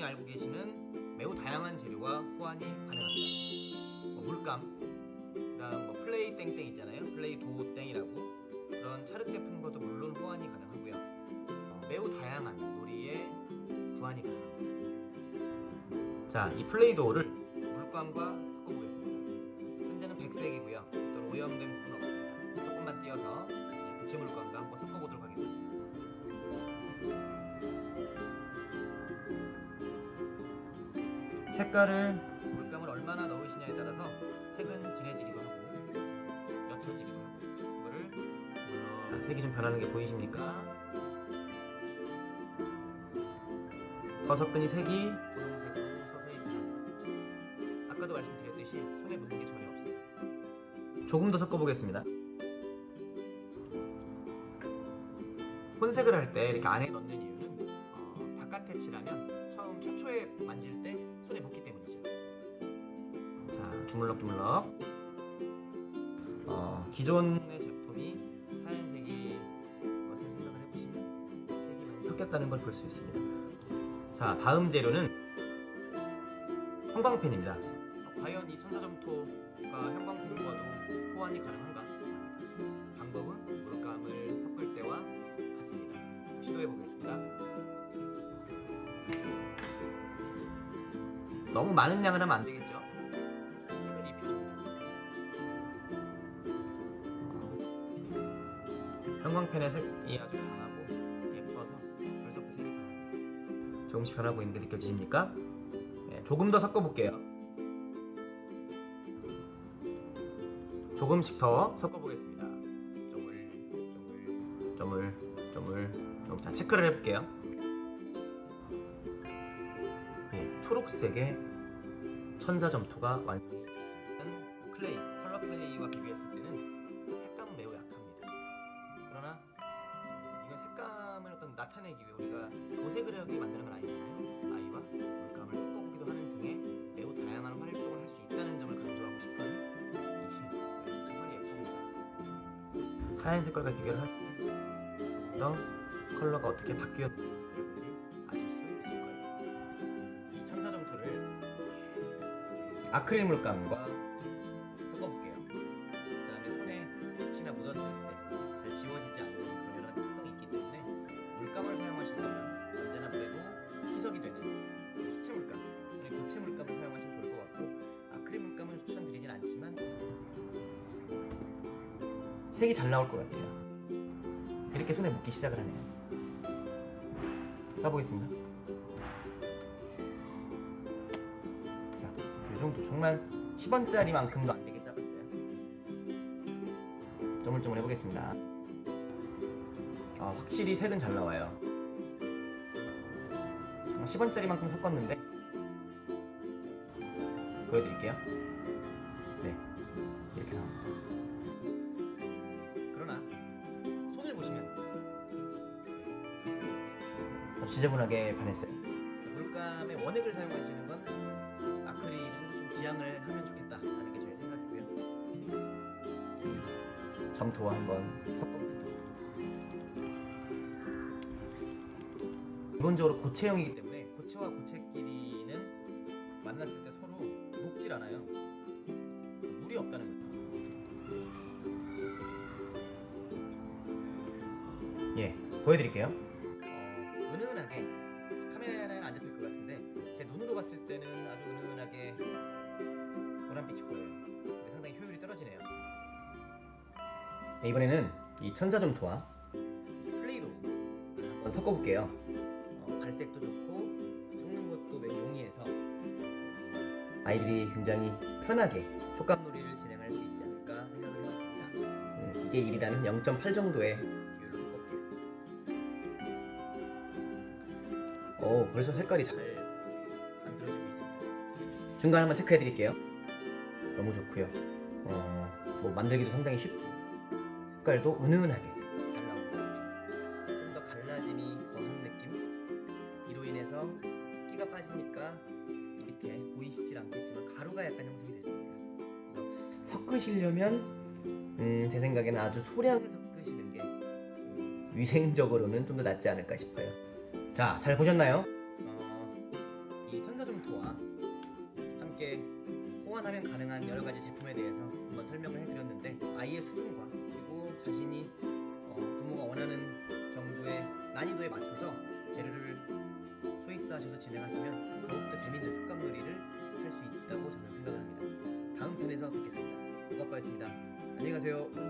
여러분이 알고 계시는 매우 다양한 재료와 호환이 가능합니다. 뭐 물감, 그다음 뭐 플레이 땡땡 있잖아요. 플레이 도 땡이라고 그런 찰흙 제품과도 물론 호환이 가능하고요. 어, 매우 다양한 놀이에 구환이 가능합니다. 자, 이 플레이 도어를 물감과 섞어보겠습니다. 현재는 백색이고요. 또 오염된 부분 없습니다. 조금만 띄어서 이 부채 물감과 한번 섞어보도록 하겠습니다. 색깔을 물감을 얼마나 넣으시냐에 따라서 색은 진해지기도 하고 옅어지기도 하고 이거를 물론 색이 좀 변하는 게 보이십니까? 더 섞으니 색이 분홍색으로 서서히 변합니다. 아까도 말씀드렸듯이 손에 묻는 게 전혀 없어요. 조금 더 섞어보겠습니다. 혼색을 할 때 이렇게 안에 넣는 이유는 어, 바깥에 칠하면 처음 최초에 만질 때 손에 묻기 때문이죠. 자, 주물럭주물럭. 어, 기존의 제품이 하얀색이 것을 생각을 해보시면 색이 많이 섞였다는 걸 볼 수 있습니다. 자, 다음 재료는 형광펜입니다. 어, 과연 이 천사점토가 형광펜과도 호환이 가능한가? 방법은 물감을 섞을 때와 같습니다. 시도해 보겠습니다. 너무 많은 양을 하면 안 되겠죠? 형광펜의 색이 아주 강하고 예뻐서 벌써부터 색이 변합니다. 조금씩 변하고 있는 게 느껴지십니까? 네, 조금 더 섞어볼게요. 조금씩 더 섞어보겠습니다. 쪼물, 쪼물, 쪼물, 쪼물. 자, 체크를 해볼게요. 초록색의 천사 점토가 완성이 됐습니다. 클레이, 컬러 플레이와 비교했을 때는 색감은 매우 약합니다. 그러나 이건 색감을 어떤 나타내기 위해 우리가 도색을 하게 만드는 건 아니잖아요. 아이와 물감을 섞어보기도 하는 등의 매우 다양한 활동을 할 수 있다는 점을 강조하고 싶은 이 정말 예쁩니다. 하얀 색깔과 비교를 하시면 더 컬러가 어떻게 바뀌었는지 아크릴 물감과 섞어볼게요. 그 다음에 손에 혹시나 묻었을 때 잘 지워지지 않는 그런 여러 가지 특성이 있기 때문에 물감을 사용하신다면 언제나 그래도 희석이 되는 수채 물감, 아니 고체 물감을 사용하시면 좋을 것 같고 아크릴 물감은 추천드리진 않지만 색이 잘 나올 것 같아요. 이렇게 손에 묻기 시작을 하네요. 짜보겠습니다. 정도 정말 10원짜리만큼도 안 되게 짜봤어요. 쪼물쪼물 해보겠습니다. 아, 확실히 색은 잘 나와요. 정말 10원짜리만큼 섞었는데 보여드릴게요. 네, 이렇게 나옵니다. 그러나 손을 보시면 어, 지저분하게 변했어요. 물감의 원액을 사용하시는 건 지양을 하면 좋겠다 하는 게 저의 생각이고요. 점토와 한번 섞어볼게요. 기본적으로 고체형이기 때문에 고체와 고체끼리는 만났을 때 서로 녹질 않아요. 물이 없다는 거죠. 예, 보여드릴게요. 어, 은은하게 카메라에는 안 잡힐 것 같은데 제 눈으로 봤을 때는 아주 은은하게 노란빛이 보여요. 근데 상당히 효율이 떨어지네요. 네, 이번에는 이 천사점토와 플레이도 한번 섞어볼게요. 어, 발색도 좋고 섞는 것도 매우 용이해서 아이들이 굉장히 편하게 촉감 놀이를 진행할 수 있지 않을까 생각을 해봤습니다. 음, 이게 1이라면 0.8 정도의 비율로 섞을게요. 오, 벌써 색깔이 잘 만들어지고 있습니다. 중간 한번 체크해 드릴게요. 너무 좋고요. 어, 뭐 만들기도 상당히 쉽고 색깔도 은은하게 잘 나옵니다. 좀더 갈라짐이 더한 느낌? 이로 인해서 습기가 빠지니까 이 밑에 보이시질 않겠지만 가루가 약간 형성이 됐습니다. 그래서 섞으시려면 음, 제 생각에는 아주 소량을 섞으시는 게좀 위생적으로는 좀 더 낫지 않을까 싶어요. 자, 잘 보셨나요? 호환하면 가능한 여러 가지 제품에 대해서 한번 설명을 해드렸는데 아이의 수준과 그리고 자신이 어, 부모가 원하는 정도의 난이도에 맞춰서 재료를 초이스하셔서 진행하시면 더욱더 재밌는 촉감 놀이를 할 수 있다고 저는 생각을 합니다. 다음 편에서 뵙겠습니다. 노가빠였습니다. 안녕히 가세요.